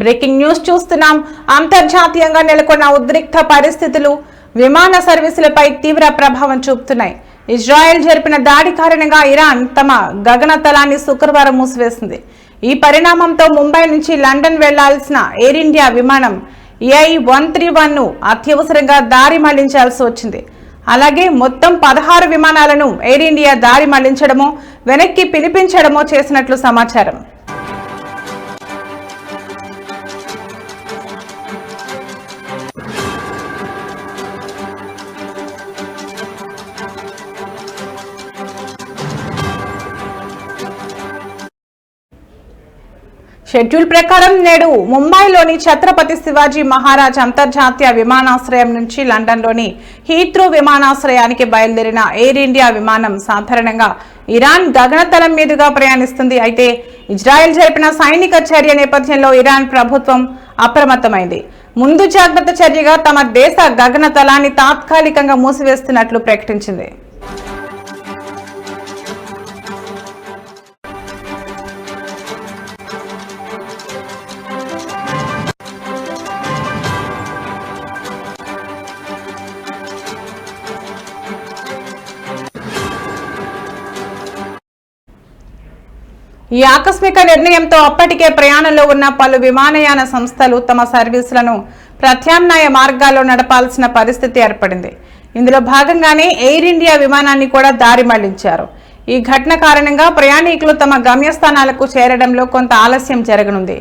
Breaking news చూస్తున్నాం. అంతర్జాతీయంగా నెలకొన్న ఉద్రిక్త పరిస్థితులు విమాన సర్వీసులపై తీవ్ర ప్రభావం చూపుతున్నాయి. ఇజ్రాయెల్ జరిపిన దాడి కారణంగా ఇరాన్ తమ గగనతలాన్ని శుక్రవారం మూసివేసింది. ఈ పరిణామంతో ముంబై నుంచి లండన్ వెళ్ళాల్సిన ఎయిర్ ఇండియా విమానం ఏఐ వన్ త్రీ వన్ను అత్యవసరంగా దారి మళ్ళించాల్సి వచ్చింది. అలాగే మొత్తం పదహారు విమానాలను ఎయిర్ ఇండియా దారి మళ్ళించడమో వెనక్కి పిలిపించడమో చేసినట్లు సమాచారం. షెడ్యూల్ ప్రకారం నేడు ముంబైలోని ఛత్రపతి శివాజీ మహారాజ్ అంతర్జాతీయ విమానాశ్రయం నుంచి లండన్లోని హీత్రూ విమానాశ్రయానికి బయలుదేరిన ఎయిర్ ఇండియా విమానం సాధారణంగా ఇరాన్ గగనతలం మీదుగా ప్రయాణిస్తుంది. అయితే ఇజ్రాయెల్ జరిపిన సైనిక చర్య నేపథ్యంలో ఇరాన్ ప్రభుత్వం అప్రమత్తమైంది. ముందు జాగ్రత్త చర్యగా తమ దేశ గగనతలాన్ని తాత్కాలికంగా మూసివేస్తున్నట్లు ప్రకటించింది. ఈ ఆకస్మిక నిర్ణయంతో అప్పటికే ప్రయాణంలో ఉన్న పలు విమానయాన సంస్థలు తమ సర్వీసులను ప్రత్యామ్నాయ మార్గాల్లో నడపాల్సిన పరిస్థితి ఏర్పడింది. ఇందులో భాగంగానే ఎయిర్ ఇండియా విమానాన్ని కూడా దారి మళ్ళించారు. ఈ ఘటన కారణంగా ప్రయాణికులు తమ గమ్యస్థానాలకు చేరడంలో కొంత ఆలస్యం జరగనుంది.